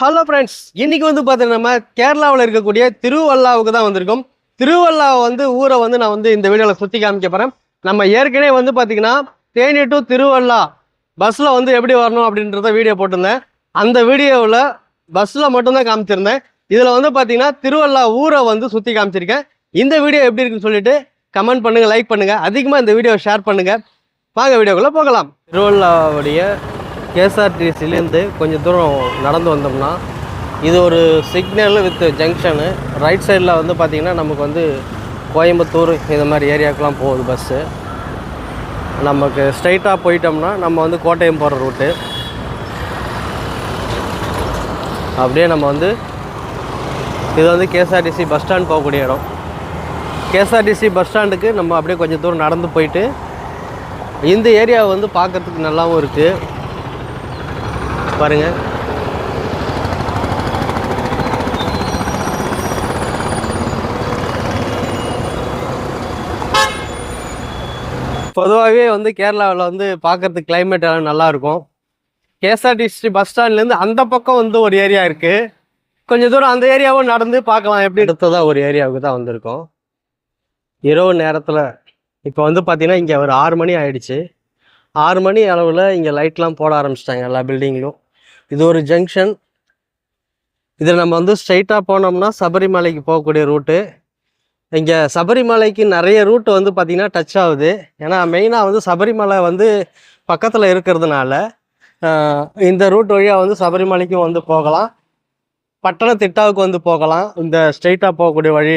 Hello friends இன்றைக்கி வந்து பார்த்தீங்கன்னா நம்ம கேரளாவில் இருக்கக்கூடிய திருவல்லாவுக்கு தான் வந்திருக்கோம். திருவல்லாவை வந்து ஊரை வந்து நான் வந்து இந்த வீடியோவில் சுற்றி காமிக்க போகிறேன் நம்ம ஏற்கனவே வந்து பார்த்திங்கன்னா தேனி டு திருவல்லா பஸ்ஸில் வந்து எப்படி வரணும் அப்படின்றத வீடியோ போட்டிருந்தேன். அந்த வீடியோவில் பஸ்ஸில் மட்டும்தான் காமிச்சிருந்தேன். இதில் வந்து பார்த்திங்கன்னா திருவல்லா ஊரை வந்து சுற்றி காமிச்சிருக்கேன். இந்த வீடியோ எப்படி இருக்குன்னு சொல்லிட்டு கமெண்ட் பண்ணுங்கள் லைக் பண்ணுங்கள் அதிகமாக இந்த வீடியோ ஷேர் பண்ணுங்கள் வாங்க வீடியோக்குள்ளே போகலாம். திருவல்லாவுடைய கேஎஸ்ஆர்டிசிலேருந்து கொஞ்சம் தூரம் நடந்து வந்தோம்னா இது ஒரு சிக்னல் வித் ஜங்ஷனு ரைட் சைடில் வந்து பார்த்திங்கன்னா நமக்கு வந்து கோயம்புத்தூர் இந்த மாதிரி ஏரியாவுக்குலாம் போகுது பஸ்ஸு நமக்கு ஸ்ட்ரைட்டாக போயிட்டோம்னா நம்ம வந்து கோட்டயம் போகிற ரூட்டு அப்படியே நம்ம வந்து இது வந்து கேஎஸ்ஆர்டிசி பஸ் ஸ்டாண்ட் போகக்கூடிய இடம். கேஎஸ்ஆர்டிசி பஸ் ஸ்டாண்டுக்கு நம்ம அப்படியே கொஞ்சம் தூரம் நடந்து போயிட்டு இந்த ஏரியாவை வந்து பார்க்கறதுக்கு நல்லாவும் இருக்குது பாருங்க. பொதுவாகவே வந்து கேரளாவில் வந்து பார்க்கறதுக்கு கிளைமேட் எல்லாம் நல்லாயிருக்கும் கேஎஸ்ஆர்டிசி பஸ் ஸ்டாண்ட்லேருந்து அந்த பக்கம் வந்து ஒரு ஏரியா இருக்குது கொஞ்சம் தூரம் அந்த ஏரியாவும் நடந்து பார்க்கலாம். எப்படி எடுத்ததாக ஒரு ஏரியாவுக்கு தான் வந்திருக்கோம். இரவு நேரத்தில் இப்போ வந்து பார்த்திங்கன்னா இங்கே ஒரு ஆறு மணி ஆயிடுச்சு. ஆறு மணி அளவில் இங்கே லைட்லாம் போட ஆரம்பிச்சிட்டாங்க எல்லா பில்டிங்லையும் இது ஒரு ஜங்ஷன் இதில் நம்ம வந்து ஸ்ட்ரைட்டாக போனோம்னா சபரிமலைக்கு போகக்கூடிய ரூட்டு இங்கே சபரிமலைக்கு நிறைய ரூட் வந்து பார்த்திங்கன்னா டச் ஆகுது. ஏன்னா மெயினாக வந்து சபரிமலை வந்து பக்கத்தில் இருக்கிறதுனால இந்த ரூட் வழியாக வந்து சபரிமலைக்கும் வந்து போகலாம். பட்டணத்திட்டாவுக்கு வந்து போகலாம். இந்த ஸ்ட்ரைட்டாக போகக்கூடிய வழி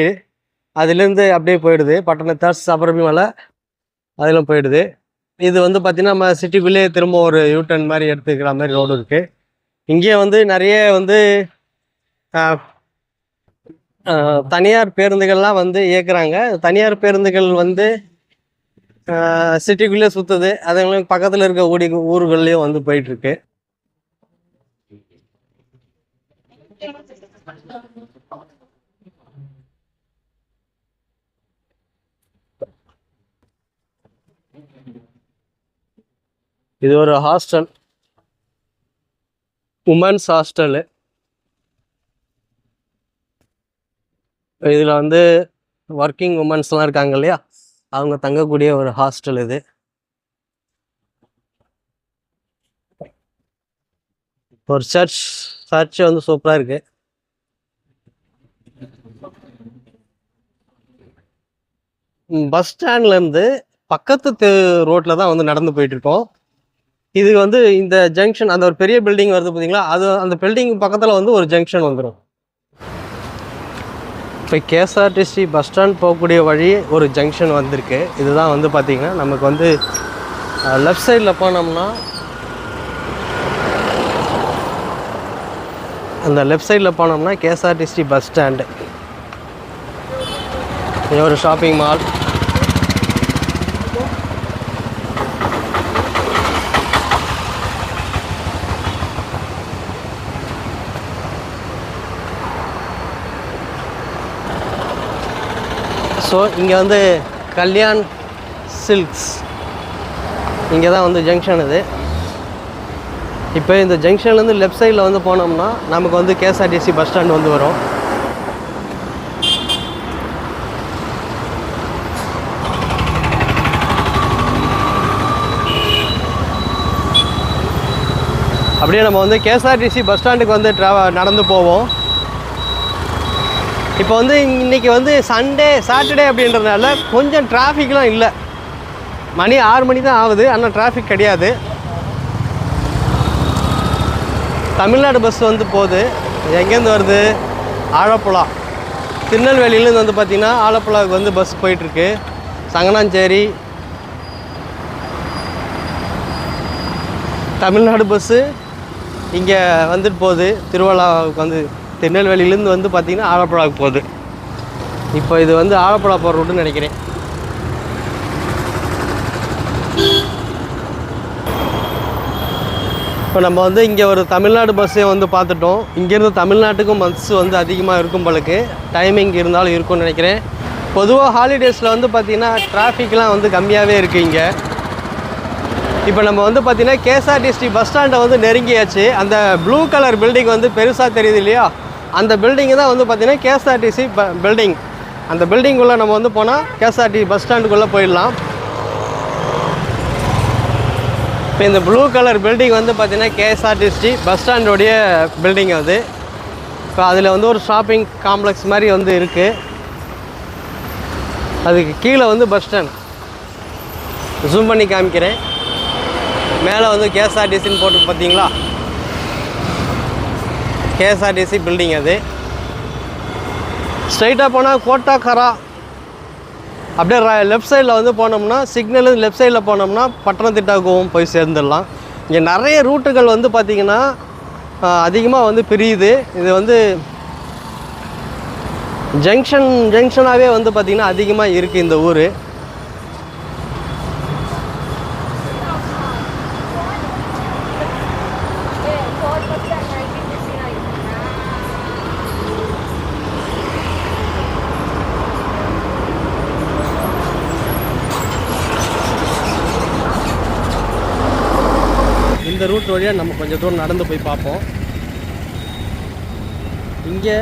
அதுலேருந்து அப்படியே போயிடுது. பட்டணத்தா சபரிமலை அதிலும் போயிடுது. இது வந்து பார்த்திங்கன்னா நம்ம சிட்டிக்குள்ளேயே திரும்ப ஒரு யூட்டன் மாதிரி எடுத்துக்கிற மாதிரி ரோடு இருக்குது இங்கே வந்து நிறைய வந்து தனியார் பேருந்துகள்லாம் வந்து இயக்குறாங்க. தனியார் பேருந்துகள் வந்து சிட்டிக்குள்ளே சுற்றுது அதுங்களும் பக்கத்தில் இருக்க ஊடி ஊர்கள்லேயும் வந்து போயிட்டுருக்கு. இது ஒரு ஹாஸ்டல். உமன்ஸ் ஹாஸ்டலு இதில் வந்து ஒர்க்கிங் உமன்ஸ்லாம் இருக்காங்க இல்லையா? அவங்க தங்கக்கூடிய ஒரு ஹாஸ்டல் இது. ஒரு சர்ச் சர்ச் வந்து சூப்பராக இருக்குது பஸ் ஸ்டாண்ட்லேருந்து பக்கத்து தெ ரோட்டில் தான் வந்து நடந்து போயிட்டுருக்கோம் இது வந்து இந்த ஜங்ஷன் அந்த ஒரு பெரிய பில்டிங் வருது பார்த்தீங்களா அது அந்த பில்டிங் பக்கத்தில் வந்து ஒரு ஜங்ஷன் வந்துடும் இப்போ கேஎஸ்ஆர்டிசி பஸ் ஸ்டாண்ட் போகக்கூடிய வழி ஒரு ஜங்ஷன் வந்திருக்கு. இதுதான் வந்து பார்த்திங்கன்னா நமக்கு வந்து லெஃப்ட் சைடில் போனோம்னா அந்த லெஃப்ட் சைடில் போனோம்னா கேஎஸ்ஆர்டிசி பஸ் ஸ்டாண்டு இது ஒரு ஷாப்பிங் மால் ஸோ இங்கே வந்து கல்யாண் சில்க்ஸ். இங்கே தான் வந்து ஜங்ஷன் இது. இப்போ இந்த ஜங்ஷன்லேருந்து லெஃப்ட் சைடில் வந்து போனோம்னா நமக்கு வந்து கேஎஸ்ஆர்டிசி பஸ் ஸ்டாண்ட் வந்து வரும். அப்படியே நம்ம வந்து கேஎஸ்ஆர்டிசி பஸ் ஸ்டாண்டுக்கு வந்து ட்ராவ நடந்து போவோம். இப்போ வந்து இன்னைக்கு வந்து சண்டே சாட்டர்டே அப்படின்றதுனால கொஞ்சம் டிராஃபிக்லாம் இல்லை. மணி ஆறு மணி தான் ஆகுது ஆனால் டிராஃபிக் கிடையாது. தமிழ்நாடு பஸ் வந்து போகுது. எங்கேருந்து வருது? ஆலப்புழா. திருநெல்வேலியிலேருந்து வந்து பார்த்திங்கன்னா ஆலப்புழாவுக்கு வந்து பஸ் போயிட்டுருக்கு. சங்கனாஞ்சேரி. தமிழ்நாடு பஸ்ஸு இங்கே வந்துட்டு போகுது. திருவள்ளாவுக்கு வந்து திருநெல்வேலியிலேருந்து வந்து பார்த்திங்கன்னா ஆலப்புழாவுக்கு போகுது. இப்போ இது வந்து ஆலப்புழா போகிற ரூட்டுன்னு நினைக்கிறேன். இப்போ நம்ம வந்து இங்கே ஒரு தமிழ்நாடு பஸ்ஸே வந்து பார்த்துட்டோம். இங்கேருந்து தமிழ்நாட்டுக்கும் பஸ் வந்து அதிகமாக இருக்கும் போலக்கு டைமிங் இருந்தாலும் இருக்கும்னு நினைக்கிறேன். பொதுவாக ஹாலிடேஸில் வந்து பார்த்திங்கன்னா டிராஃபிக்லாம் வந்து கம்மியாகவே இருக்குது இங்கே. இப்போ நம்ம வந்து பார்த்திங்கன்னா கேஎஸ்ஆர்டிசி பஸ் ஸ்டாண்டை வந்து நெருங்கியாச்சு. அந்த ப்ளூ கலர் பில்டிங் வந்து பெருசாக தெரியுது இல்லையா? அந்த பில்டிங்கு தான் வந்து பார்த்திங்கன்னா கேஎஸ்ஆர்டிசி பில்டிங் அந்த பில்டிங்குள்ளே நம்ம வந்து போனால் கேஎஸ்ஆர்டி பஸ் ஸ்டாண்டுக்குள்ளே போயிடலாம். இப்போ இந்த ப்ளூ கலர் பில்டிங் வந்து பார்த்திங்கன்னா கேஎஸ்ஆர்டிசி பஸ் ஸ்டாண்டோடைய பில்டிங் அது. இப்போ அதில் வந்து ஒரு ஷாப்பிங் காம்ப்ளெக்ஸ் மாதிரி வந்து இருக்குது அதுக்கு கீழே வந்து பஸ் ஸ்டாண்ட் ஜூம் பண்ணி காமிக்கிறேன். மேலே வந்து கேஎஸ்ஆர்டிசின்னு போட்டு பார்த்தீங்களா கேஎஸ்ஆர்டிசி பில்டிங் அது. ஸ்ட்ரைட்டாக போனால் கோட்டாக்கரா அப்படியே லெஃப்ட் சைடில் வந்து போனோம்னா சிக்னலு லெஃப்ட் சைடில் போனோம்னா பட்டணத்திட்டாகவும் போய் சேர்ந்துடலாம். இங்கே நிறைய ரூட்டுகள் வந்து பார்த்திங்கன்னா அதிகமாக வந்து பிரியுது. இது வந்து ஜங்ஷன் ஜங்ஷனாகவே வந்து பார்த்திங்கன்னா அதிகமாக இருக்குது இந்த ஊர் இந்த ரூட் வழியாக நம்ம கொஞ்சம் தூரம் நடந்து போய் பார்ப்போம். இங்கே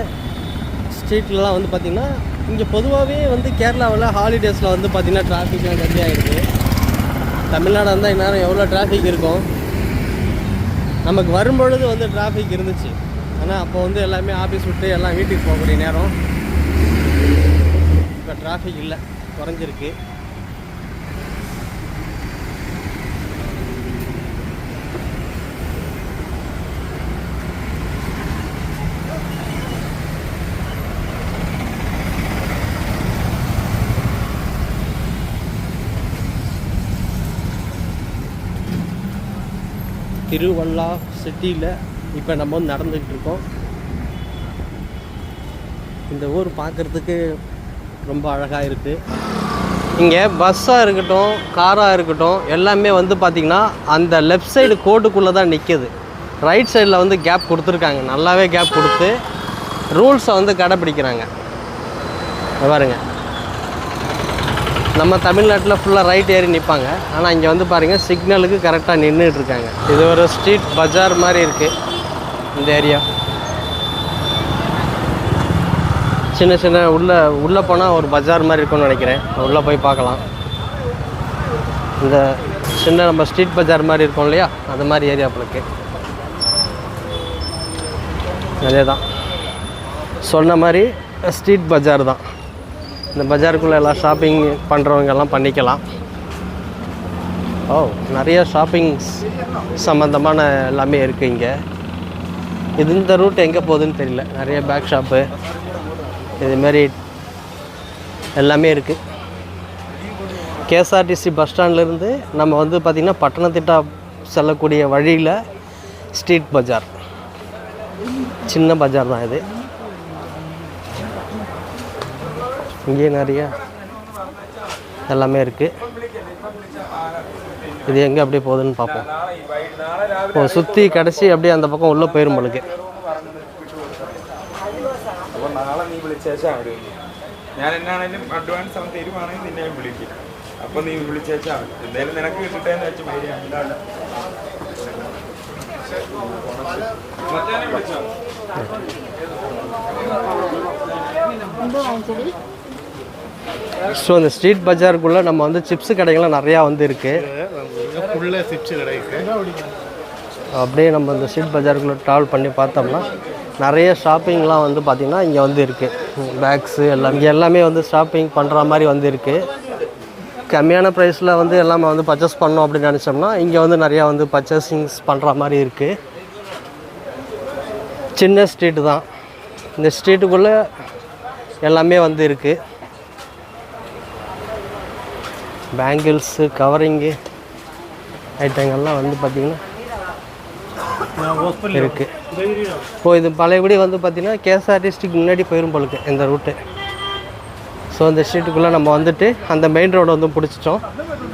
ஸ்ட்ரீட்லலாம் வந்து பார்த்திங்கன்னா இங்கே பொதுவாகவே வந்து கேரளாவில் ஹாலிடேஸில் வந்து பார்த்திங்கன்னா டிராஃபிக்லாம் கம்மியாகிருக்கு தமிழ்நாடு வந்தால் இந்நேரம் எவ்வளோ டிராஃபிக் இருக்கும்? நமக்கு வரும்பொழுது வந்து டிராஃபிக் இருந்துச்சு. ஆனால் அப்போ வந்து எல்லாமே ஆஃபீஸ் விட்டு எல்லாம் வீட்டுக்கு போகக்கூடிய நேரம். இப்போ டிராஃபிக் இல்லை குறைஞ்சிருக்கு. திருவள்ளா சிட்டியில் இப்போ நம்ம வந்து நடந்துக்கிட்டு இருக்கோம். இந்த ஊர் பார்க்குறதுக்கு ரொம்ப அழகாக இருக்குது இங்கே பஸ்ஸாக இருக்கட்டும் காராக இருக்கட்டும் எல்லாமே வந்து பார்த்திங்கன்னா அந்த லெஃப்ட் சைடு கோட்டுக்குள்ளே தான் நிற்கிது ரைட் சைடில் வந்து கேப் கொடுத்துருக்காங்க. நல்லாவே கேப் கொடுத்து ரூல்ஸை வந்து கடைப்பிடிக்கிறாங்க. பாருங்கள் பாருங்க. நம்ம தமிழ்நாட்டில் ஃபுல்லாக ரைட் ஏறி நிற்பாங்க ஆனால் இங்கே வந்து பாருங்கள் சிக்னலுக்கு கரெக்டாக நின்றுட்டு இருக்காங்க இது ஒரு ஸ்ட்ரீட் பஜார் மாதிரி இருக்குது இந்த ஏரியா சின்ன சின்ன உள்ளே உள்ளே போனால் ஒரு பஜார் மாதிரி இருக்கும்னு நினைக்கிறேன். உள்ளே போய் பார்க்கலாம். இந்த சின்ன நம்ம ஸ்ட்ரீட் பஜார் மாதிரி இருக்கும் இல்லையா? அது மாதிரி ஏரியா உங்களுக்கு அதே தான் சொன்ன மாதிரி ஸ்ட்ரீட் பஜார் தான். இந்த பஜாருக்குள்ளே எல்லாம் ஷாப்பிங் பண்ணுறவங்க எல்லாம் பண்ணிக்கலாம். ஓ நிறைய ஷாப்பிங்ஸ் சம்மந்தமான எல்லாமே இருக்குது இங்கே. இது இந்த ரூட் எங்கே போகுதுன்னு தெரியல. நிறைய பேக் ஷாப்பு இதுமாரி எல்லாமே இருக்குது கேஎஸ்ஆர்டிசி பஸ் ஸ்டாண்ட்லேருந்து நம்ம வந்து பார்த்திங்கன்னா பட்டணத்திட்டா செல்லக்கூடிய வழியில் ஸ்ட்ரீட் பஜார். சின்ன பஜார் தான் இது. இங்கே நிறைய எல்லாமே இருக்குது இது எங்கே அப்படியே போகுதுன்னு பார்ப்போம் ஓ சுற்றி கடைசி அப்படியே அந்த பக்கம் உள்ளே போயிடும் போலுக்கு അപ്പോൾ നാളെ നീ വിളിച്ചേച്ചാ മതി ഞാൻ എന്നാണേലും അഡ്വാൻസ് അവൻ തരുവാണെങ്കിൽ നിന്നെ ഞാൻ വിളിക്കും അപ്പൊ നീ വിളിച്ചേച്ചാ മതി എന്തായാലും നിനക്ക് കിട്ടട്ടെ എന്ന് വെച്ച് മേടിയാണ് മറ്റേ വിളിച്ചോ ஸோ இந்த ஸ்ட்ரீட் பஜாருக்குள்ளே நம்ம வந்து சிப்ஸ் கடைகள்லாம் நிறையா வந்து இருக்குது அப்படியே நம்ம இந்த ஸ்ட்ரீட் பஜாருக்குள்ளே ட்ராவல் பண்ணி பார்த்தோம்னா நிறைய ஷாப்பிங்லாம் வந்து பார்த்திங்கன்னா இங்கே வந்து இருக்குது பேக்ஸு எல்லாம் இங்கே எல்லாமே வந்து ஷாப்பிங் பண்ணுற மாதிரி வந்து இருக்குது கம்மியான ப்ரைஸில் வந்து எல்லாமே வந்து பர்ச்சேஸ் பண்ணோம் அப்படின்னு நினச்சோம்னா இங்கே வந்து நிறையா வந்து பர்ச்சேசிங்ஸ் பண்ணுற மாதிரி இருக்குது சின்ன ஸ்ட்ரீட்டு தான். இந்த ஸ்ட்ரீட்டுக்குள்ளே எல்லாமே வந்து இருக்குது பேங்கிள்ஸு கவரிங்கு ஐட்டங்கள்லாம் வந்து பார்த்திங்கன்னா இருக்குது இப்போ இது பழையபடி வந்து பார்த்திங்கன்னா கேஎஸ்ஆர்டிஸ்டிக்கு முன்னாடி போயிரும் போலுக்கு இந்த ரூட்டு ஸோ இந்த ஸ்ட்ரீட்டுக்குள்ளே நம்ம வந்துட்டு அந்த மெயின் ரோடை வந்து பிடிச்சிட்டோம்.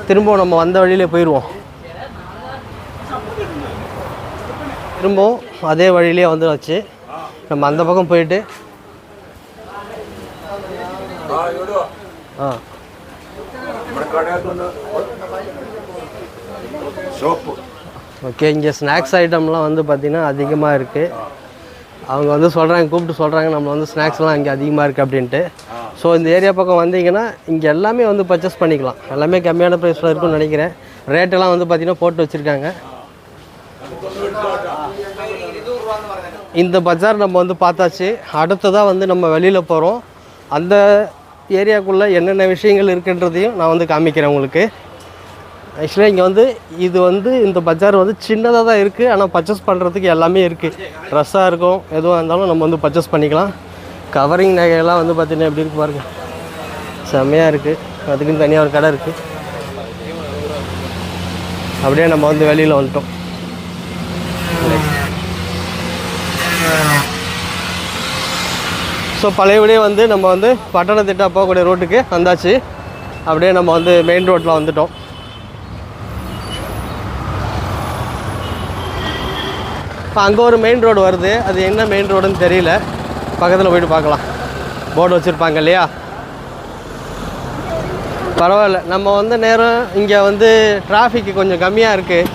திரும்பவும் நம்ம வந்த வழியிலே போயிடுவோம். திரும்பவும் அதே வழியிலே வந்துடுச்சு நம்ம அந்த பக்கம் போயிட்டு ஆ. சோப்பு ஓகே இங்கே ஸ்நாக்ஸ் ஐட்டம்லாம் வந்து பார்த்திங்கன்னா அதிகமாக இருக்குது அவங்க வந்து சொல்கிறாங்க கூப்பிட்டு சொல்கிறாங்க நம்ம வந்து ஸ்நாக்ஸ்லாம் இங்கே அதிகமாக இருக்குது அப்படின்ட்டு. ஸோ இந்த ஏரியா பக்கம் வந்தீங்கன்னா இங்கே எல்லாமே வந்து பர்ச்சேஸ் பண்ணிக்கலாம். எல்லாமே கம்மியான ப்ரைஸில் இருக்குன்னு நினைக்கிறேன். ரேட்டெல்லாம் வந்து பார்த்திங்கன்னா போட்டு வச்சுருக்காங்க. இந்த பஜார் நம்ம வந்து பார்த்தாச்சு. அடுத்ததாக வந்து நம்ம வெளியில் போகிறோம் அந்த ஏரியாக்குள்ளே என்னென்ன விஷயங்கள் இருக்குன்றதையும் நான் வந்து காமிக்கிறேன் உங்களுக்கு. ஆக்சுவலாக இங்கே வந்து இது வந்து இந்த பஜார் வந்து சின்னதாக தான் இருக்குது ஆனால் பர்ச்சேஸ் பண்ணுறதுக்கு எல்லாமே இருக்குது ட்ரெஸ்ஸாக இருக்கும். எதுவாக இருந்தாலும் நம்ம வந்து பர்ச்சேஸ் பண்ணிக்கலாம். கவரிங் நகையெல்லாம் வந்து பார்த்திங்கன்னா எப்படி இருக்கு பாருங்கள் செம்மையாக இருக்குது அதுக்குன்னு தனியாக ஒரு கடை இருக்குது அப்படியே நம்ம வந்து வெளியில் வந்துட்டோம். ஸோ பழையபடியே வந்து நம்ம வந்து பட்டணத்திட்ட போகக்கூடிய ரோட்டுக்கு வந்தாச்சு. அப்படியே நம்ம வந்து மெயின் ரோட்டில் வந்துட்டோம். இப்போ அங்கே ஒரு மெயின் ரோடு வருது. அது என்ன மெயின் ரோடுன்னு தெரியல. பக்கத்தில் போயிட்டு பார்க்கலாம். போர்டு வச்சுருப்பாங்க இல்லையா? பரவாயில்ல. நம்ம வந்து நேரம் இங்கே வந்து டிராஃபிக் கொஞ்சம் கம்மியாக இருக்குது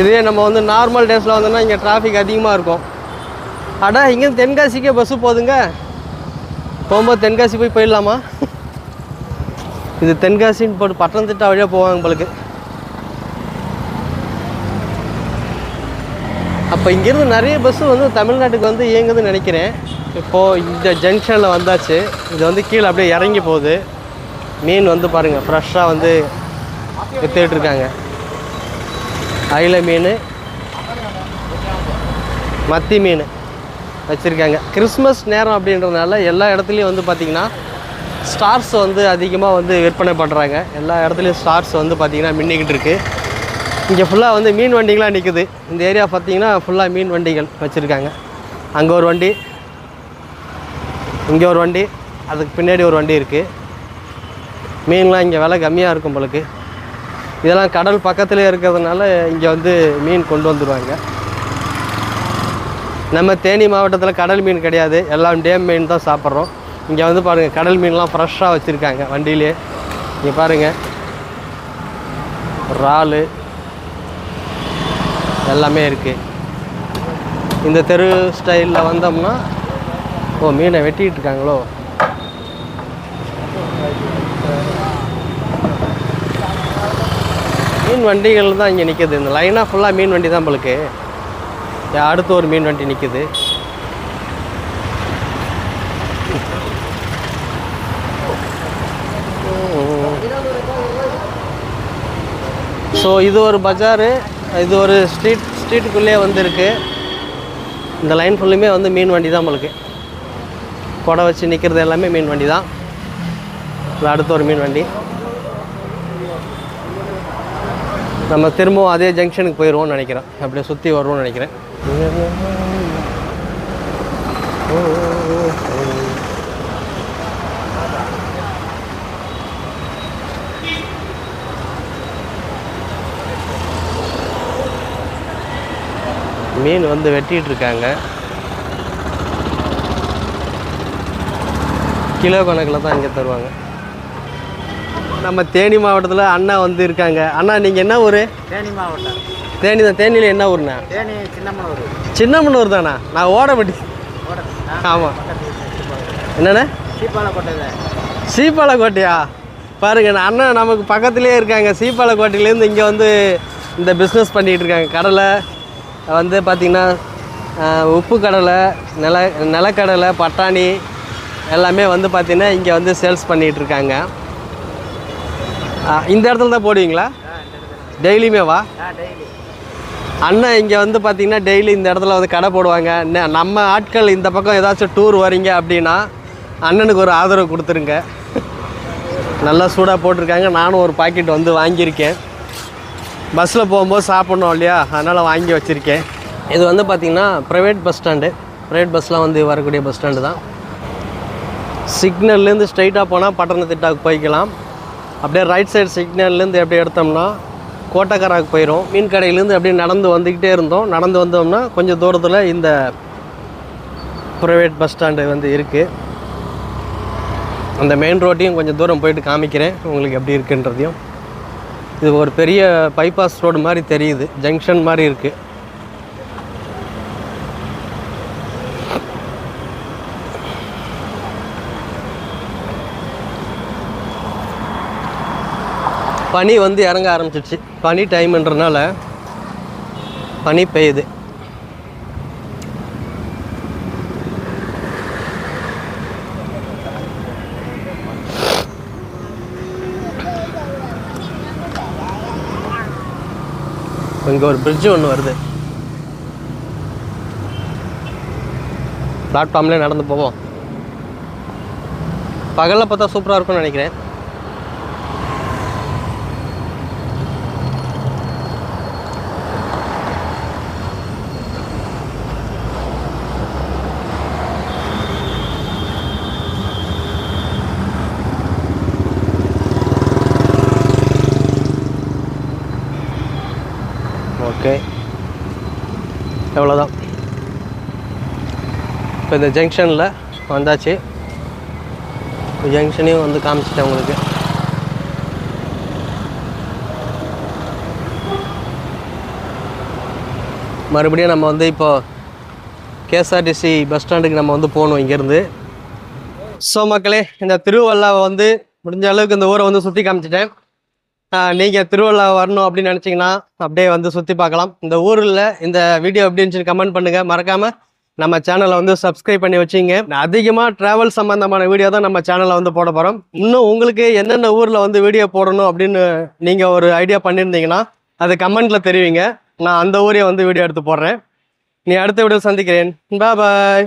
இதே நம்ம வந்து நார்மல் டேஸில் வந்தோம்னா இங்கே டிராஃபிக் அதிகமாக இருக்கும். அடா இங்கே தென்காசிக்கே பஸ்ஸு போகுதுங்க போகும்போது தென்காசி போய் போயிடலாமா? இது தென்காசின்னு போட்டு பட்டணத்திட்டா வழியாக போவாங்க உங்களுக்கு அப்போ இங்கேருந்து நிறைய பஸ்ஸு வந்து தமிழ்நாட்டுக்கு வந்து இயங்குதுன்னு நினைக்கிறேன். இப்போது இந்த ஜங்ஷனில் வந்தாச்சு. இது வந்து கீழே அப்படியே இறங்கி போகுது. மீன் வந்து பாருங்கள் ஃப்ரெஷ்ஷாக வந்து வித்துக்கிட்டு இருக்காங்க. அயில மீன் மத்தி மீன். வச்சுருக்காங்க. கிறிஸ்மஸ் நேரம் அப்படின்றதுனால எல்லா இடத்துலையும் வந்து பார்த்திங்கன்னா ஸ்டார்ஸ் வந்து அதிகமாக வந்து விற்பனை பண்ணுறாங்க எல்லா இடத்துலையும் ஸ்டார்ஸ் வந்து பார்த்திங்கன்னா மின்னிக்கிட்டு இருக்குது இங்கே ஃபுல்லாக வந்து மீன் வண்டிகளாக நிற்குது இந்த ஏரியா பார்த்திங்கன்னா ஃபுல்லாக மீன் வண்டிகள் வச்சுருக்காங்க. அங்கே ஒரு வண்டி இங்கே ஒரு வண்டி அதுக்கு பின்னாடி ஒரு வண்டி இருக்குது மீன்லாம் இங்கே விலை கம்மியாக இருக்கும் உங்களுக்கு இதெல்லாம் கடல் பக்கத்துலேயே இருக்கிறதுனால இங்கே வந்து மீன் கொண்டு வந்துடுவாங்க நம்ம தேனி மாவட்டத்தில் கடல் மீன் கிடையாது. எல்லாம் டேம் மீன் தான் சாப்பிட்றோம். இங்கே வந்து பாருங்கள் கடல் மீன்லாம் ஃப்ரெஷ்ஷாக வச்சுருக்காங்க வண்டியிலே. இங்கே பாருங்கள் இறால். எல்லாமே இருக்குது இந்த தெரு ஸ்டைலில் வந்தோம்னா ஓ மீனை வெட்டிகிட்டு இருக்காங்களோ? மீன் வண்டிகள் தான் இங்கே நிற்கிது இந்த லைனாக ஃபுல்லாக மீன் வண்டி தான் நம்மளுக்கு அடுத்து ஒரு மீன் வண்டி நிற்குது ஸோ இது ஒரு பஜாரு. இது ஒரு ஸ்ட்ரீட் ஸ்ட்ரீட்டுக்குள்ளேயே வந்துருக்கு. இந்த லைன் ஃபுல்லுமே வந்து மீன் வண்டி தான் நம்மளுக்கு கொடை வச்சு நிற்கிறது எல்லாமே மீன் வண்டி தான். இதுல அடுத்த ஒரு மீன் வண்டி. நம்ம திரும்பவும் அதே ஜங்ஷனுக்கு போயிடுவோம்னு நினைக்கிறேன். அப்படியே சுற்றி வருவோம்னு நினைக்கிறேன். மீன் வந்து வெட்டிட்டு இருக்காங்க கிலோ கணக்கில் தான் இங்கே தருவாங்க. நம்ம தேனி மாவட்டத்தில் அண்ணா வந்து இருக்காங்க. அண்ணா நீங்கள் என்ன ஊர்? தேனி மாவட்டம். தேனி தான் தேனியில் என்ன ஊர்ண்ணா? தேனி சின்னமனூர். சின்னமனூர் தானா? நான் ஓடப்பட்டி ஆமாம் என்னண்ணே? சீப்பாலக்கோட்டையில். சீப்பாலக்கோட்டையா? பாருங்க நான் அண்ணன் நமக்கு பக்கத்துலேயே இருக்காங்க. சீப்பாலக்கோட்டையிலேருந்து இங்கே வந்து இந்த பிஸ்னஸ் பண்ணிகிட்டு இருக்காங்க. கடலை வந்து பார்த்திங்கன்னா உப்பு கடலை நில நிலக்கடலை பட்டாணி எல்லாமே வந்து பார்த்திங்கன்னா இங்கே வந்து சேல்ஸ் பண்ணிகிட்டு இருக்காங்க. இந்த இடத்துல தான் போடுவீங்களா? டெய்லியுமே வா. அண்ணன் இங்கே வந்து பார்த்தீங்கன்னா டெய்லி இந்த இடத்துல வந்து கடை போடுவாங்க. நம்ம ஆட்கள் இந்த பக்கம் ஏதாச்சும் டூர் வரீங்க அப்படின்னா அண்ணனுக்கு ஒரு ஆதரவு கொடுத்துருங்க. நல்லா சூடாக போட்டிருக்காங்க. நானும் ஒரு பாக்கெட் வந்து வாங்கியிருக்கேன். பஸ்ஸில் போகும்போது சாப்பிட்ணும் இல்லையா? அதனால் வாங்கி வச்சுருக்கேன். இது வந்து பார்த்திங்கன்னா ப்ரைவேட் பஸ் ஸ்டாண்டு ப்ரைவேட் பஸ்லாம் வந்து வரக்கூடிய பஸ் ஸ்டாண்டு தான். சிக்னல்லேருந்து ஸ்ட்ரைட்டாக போனால் பட்டணத்திட்டாவுக்கு போய்க்கலாம். அப்படியே ரைட் சைடு சிக்னல்லேருந்து எப்படி எடுத்தோம்னா கோட்டக்கராக்கு போயிடும் மீன் கடையிலேருந்து அப்படியே நடந்து வந்துக்கிட்டே இருந்தோம். நடந்து வந்தோம்னா கொஞ்சம் தூரத்தில் இந்த ப்ரைவேட் பஸ் ஸ்டாண்டு வந்து இருக்குது அந்த மெயின் ரோட்டையும் கொஞ்சம் தூரம் போயிட்டு காமிக்கிறேன். உங்களுக்கு எப்படி இருக்குன்றதையும். இது ஒரு பெரிய பைபாஸ் ரோடு மாதிரி தெரியுது. ஜங்ஷன் மாதிரி இருக்குது பனி வந்து இறங்க ஆரம்பிச்சிடுச்சு. பனி டைம்ன்றனால பனி பெய்யுது. இங்கே ஒரு bridge ஒன்று வருது. பிளாட்ஃபார்ம்லேயே நடந்து போவோம். பகலில் பார்த்தா சூப்பராக இருக்கும்னு நினைக்கிறேன் ஓகே எவ்வளோதான் இப்போ இந்த ஜங்ஷனில் வந்தாச்சு. ஜங்ஷனையும் வந்து காமிச்சிட்டேன் உங்களுக்கு. மறுபடியும் நம்ம வந்து இப்போ கேஎஸ்ஆர்டிசி பஸ் ஸ்டாண்டுக்கு நம்ம வந்து போகணும் இங்கேருந்து. ஸோ மக்களே இந்த திருவள்ளாவை வந்து முடிஞ்ச அளவுக்கு இந்த ஊரை வந்து சுற்றி காமிச்சிட்டேன். நீங்கள் திருவள்ளா வரணும் அப்படின்னு நினச்சிங்கன்னா அப்படியே வந்து சுற்றி பார்க்கலாம். இந்த ஊரில் இந்த வீடியோ எப்படி இருந்துச்சுன்னு கமெண்ட் பண்ணுங்கள் மறக்காமல் நம்ம சேனலை வந்து சப்ஸ்கிரைப் பண்ணி வச்சிங்க. அதிகமாக ட்ராவல் சம்மந்தமான வீடியோ தான் நம்ம சேனலில் வந்து போட போகிறோம் இன்னும் உங்களுக்கு என்னென்ன ஊரில் வந்து வீடியோ போடணும் அப்படின்னு நீங்கள் ஒரு ஐடியா பண்ணியிருந்தீங்கன்னா அது கமெண்ட்டில் தெரிவிங்க. நான் அந்த ஊரையே வந்து வீடியோ எடுத்து போடுறேன். நீ அடுத்த வீடியோ சந்திக்கிறேன். பாய்